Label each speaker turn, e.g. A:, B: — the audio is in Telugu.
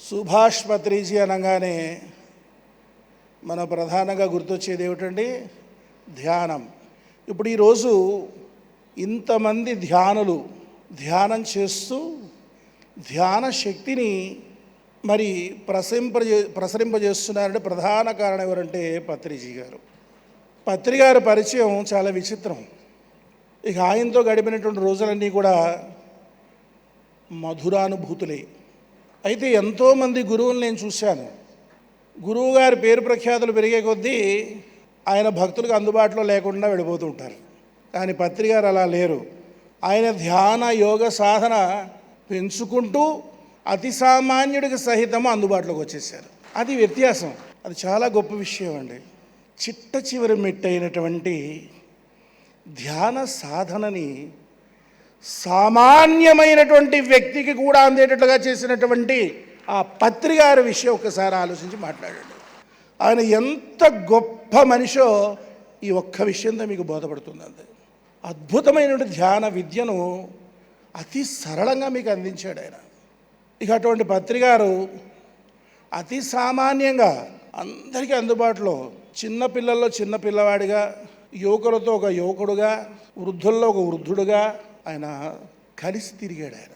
A: సుభాష్ పత్రిజీ అనగానే మన ప్రధానంగా గుర్తొచ్చేది ఏమిటండి? ధ్యానం. ఇప్పుడు ఈరోజు ఇంతమంది ధ్యానులు ధ్యానం చేస్తూ ధ్యాన శక్తిని మరి ప్రసరింపజే ప్రసరింపజేస్తున్నారంటే ప్రధాన కారణం ఎవరంటే పత్రిజీ గారు. పత్రి గారి పరిచయం చాలా విచిత్రం. ఇక ఆయనతో గడిపినటువంటి రోజులన్నీ కూడా మధురానుభూతులే. అయితే ఎంతోమంది గురువులు నేను చూశాను. గురువు గారి పేరు ప్రఖ్యాతులు పెరిగే కొద్దీ ఆయన భక్తులకు అందుబాటులో లేకుండా వెళ్ళిపోతూ ఉంటారు. కానీ పత్రికారు అలా లేరు. ఆయన ధ్యాన యోగ సాధన పెంచుకుంటూ అతి సామాన్యుడికి సహితం అందుబాటులోకి వచ్చేసారు అది వ్యత్యాసం. అది చాలా గొప్ప విషయం అండి. చిట్ట చివరి మెట్టైనటువంటి ధ్యాన సాధనని సామాన్యమైనటువంటి వ్యక్తికి కూడా అందేటట్లుగా చేసినటువంటి ఆ పత్రికారి విషయం ఒకసారి ఆలోచించి మాట్లాడండి. ఆయన ఎంత గొప్ప మనిషో ఈ ఒక్క విషయంతో మీకు బోధపడుతుంది అంతే అద్భుతమైనటువంటి ధ్యాన విద్యను అతి సరళంగా మీకు అందించాడు ఆయన. ఇక అటువంటి పత్రికారు అతి సామాన్యంగా అందరికీ అందుబాటులో చిన్నపిల్లల్లో చిన్నపిల్లవాడిగా చిన్న పిల్లవాడిగా యువకులతో ఒక యువకుడుగా వృద్ధుల్లో ఒక వృద్ధుడుగా ఆయన కలిసి తిరిగాడు ఆయన.